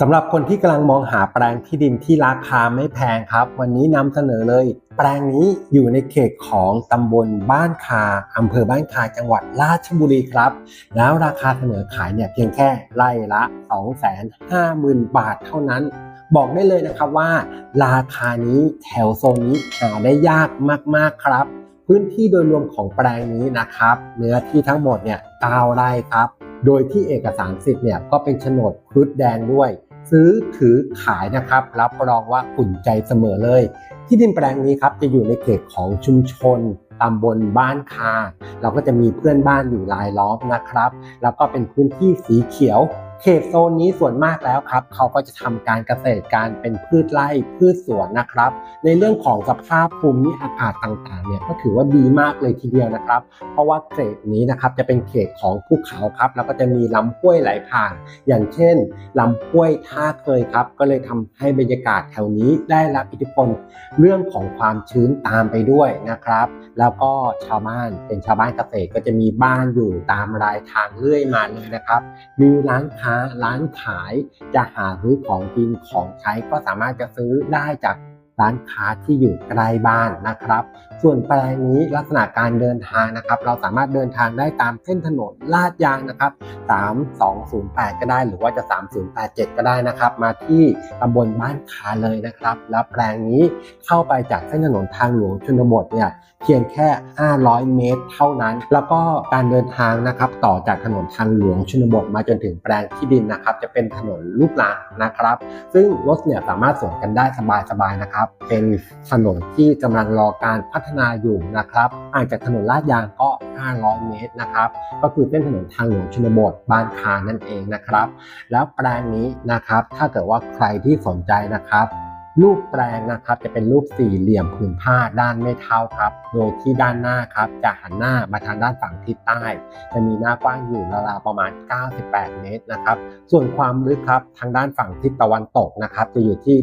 สำหรับคนที่กำลังมองหาแปลงที่ดินที่ราคาไม่แพงครับ วันนี้นำเสนอเลย แปลงนี้อยู่ในเขตของตำบลบ้านคาอำเภอบ้านคาจังหวัดราชบุรีครับ แล้วราคาเสนอขายเนี่ยเพียงแค่ไร่ละ 250,000 บาทเท่านั้น บอกได้เลยนะครับว่า ราคานี้แถวโซนนี้หาได้ยากมากๆครับพื้นที่โดยรวมของแปลงนี้นะครับเนื้อที่ทั้งหมดเนี่ย9ไร่ครับ โดยที่เอกสารสิทธิ์เนี่ยก็เป็นโฉนดครุฑแดงด้วย ซื้อถือขายนะครับ รับรองว่าอุ่นใจเสมอเลย ที่ดินแปลงนี้ครับจะอยู่ในเขตของชุมชนตำบลบ้านคา เราก็จะมีเพื่อนบ้านอยู่รายล้อมนะครับ แล้วก็เป็นพื้นที่สีเขียว เขตโซนนี้ส่วนมากแล้วครับ เขาก็จะทำการเกษตรการเป็นพืชไร่พืชสวนนะครับ ในเรื่องของสภาพภูมิอากาศต่างๆเนี่ยก็ถือว่าดีมากเลยทีเดียวนะครับ เพราะว่าเขตนี้นะครับจะเป็นเขตของภูเขาครับ แล้วก็จะมีลำห้วยไหลผ่าน อย่างเช่นลำห้วยท่าเคยครับ ก็เลยทำให้บรรยากาศแถวนี้ได้รับอิทธิพลเรื่องของความชื้นตามไปด้วยนะครับ แล้วก็ชาวบ้านเป็นชาวบ้านเกษตรก็จะมีบ้านอยู่ตามรายทางเรื่อยมาเลยนะครับ มีร้านค้าร้านขายจะหาซื้อของกินของใช้ก็สามารถจะซื้อได้จาก ร้านค้าที่อยู่ใกล้บ้านนะครับ ส่วนแปลงนี้ลักษณะการเดินทางนะครับ เราสามารถเดินทางได้ตามเส้นถนนลาดยางนะครับ 3208 ก็ได้หรือว่าจะ 3087 ก็ได้นะครับ มาที่ตำบลบ้านคาเลยนะครับ แล้วแปลงนี้เข้าไปจากเส้นถนนทางหลวงชนบทเนี่ยเพียงแค่ 500 เมตร เท่านั้น แล้วก็การเดินทางนะครับ ต่อจากถนนทางหลวงชนบทมาจนถึงแปลงที่ดินนะครับ จะเป็นถนนลูกรังนะครับ ซึ่งรถเนี่ยสามารถสวนกันได้สบายๆนะครับเป็นถนนที่กำลังรอการพัฒนาอยู่นะครับห่างจากถนนลาดยางก็ 500 เมตรนะครับ ก็คือเป็นถนนทางหลวงชนบทบ้านคานั่นเองนะครับ แล้วแปลงนี้นะครับ ถ้าเกิดว่าใครที่สนใจนะครับ รูปแปลงนะครับจะเป็นรูปสี่เหลี่ยมผืนผ้าด้านไม่เท่าครับ โดยที่ด้านหน้าครับจะหันหน้ามาทางด้านฝั่งทิศใต้ จะมีหน้ากว้างอยู่ราวๆประมาณ 98 เมตรนะครับ ส่วนความลึกครับทางด้านฝั่งทิศตะวันตกนะครับจะอยู่ที่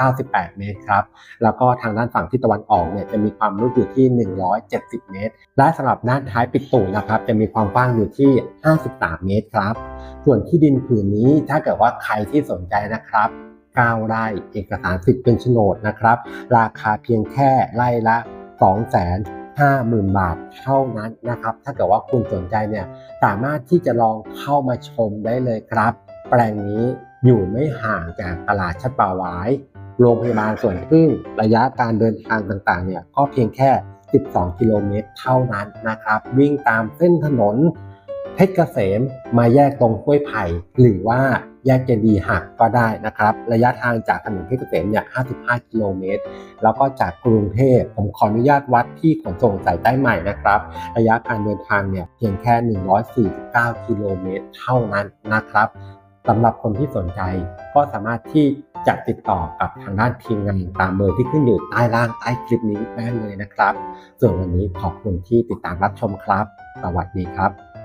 198 เมตรครับ แล้วก็ทางด้านฝั่งทิศตะวันออกเนี่ยจะมีความลึกอยู่ที่ 170 เมตร และสำหรับด้านท้ายปิดตูนะครับจะมีความกว้างอยู่ที่ 53 เมตรครับ ส่วนที่ดินผืนนี้ถ้าเกิดว่าใครที่สนใจนะครับ 9 ไร่ เอกสารสิทธิ์เป็นโฉนดนะครับ ราคาเพียงแค่ไร่ละ2 5 0 0 0 0 บาทเท่านั้นนะครับ ถ้าเกิดว่าคุณสนใจเนี่ยสามารถที่จะลองเข้ามาชมได้เลยครับ แปลงนี้อยู่ไม่ห่างจากตลาดชัดป่าหวาย โรงพยาบาลสวนพึ่งระยะการเดินทางต่างๆเนี่ยก็เพียงแค่ 12 กิโลเมตรเท่านั้นนะครับ วิ่งตามเส้นถนน เพชรเกษม มาแยกตรงห้วยไผ่หรือว่าแยกเจดีย์หักก็ได้นะครับ ระยะทางจากถนนเพชรเกษมเนี่ย 55 กิโลเมตร แล้วก็จากกรุงเทพผมขออนุญาตวัดที่ขนส่งสายใต้ใหม่นะครับ ระยะการเดินทางเนี่ยเพียงแค่ 149 กิโลเมตรเท่านั้นนะครับสำหรับคนที่สนใจก็สามารถที่จะติดต่อกับทางด้านทีมงานตามเบอร์ที่ขึ้นอยู่ใต้ล่างใต้คลิปนี้ได้เลยนะครับ ส่วนวันนี้ขอบคุณที่ติดตามรับชมครับ สวัสดีครับ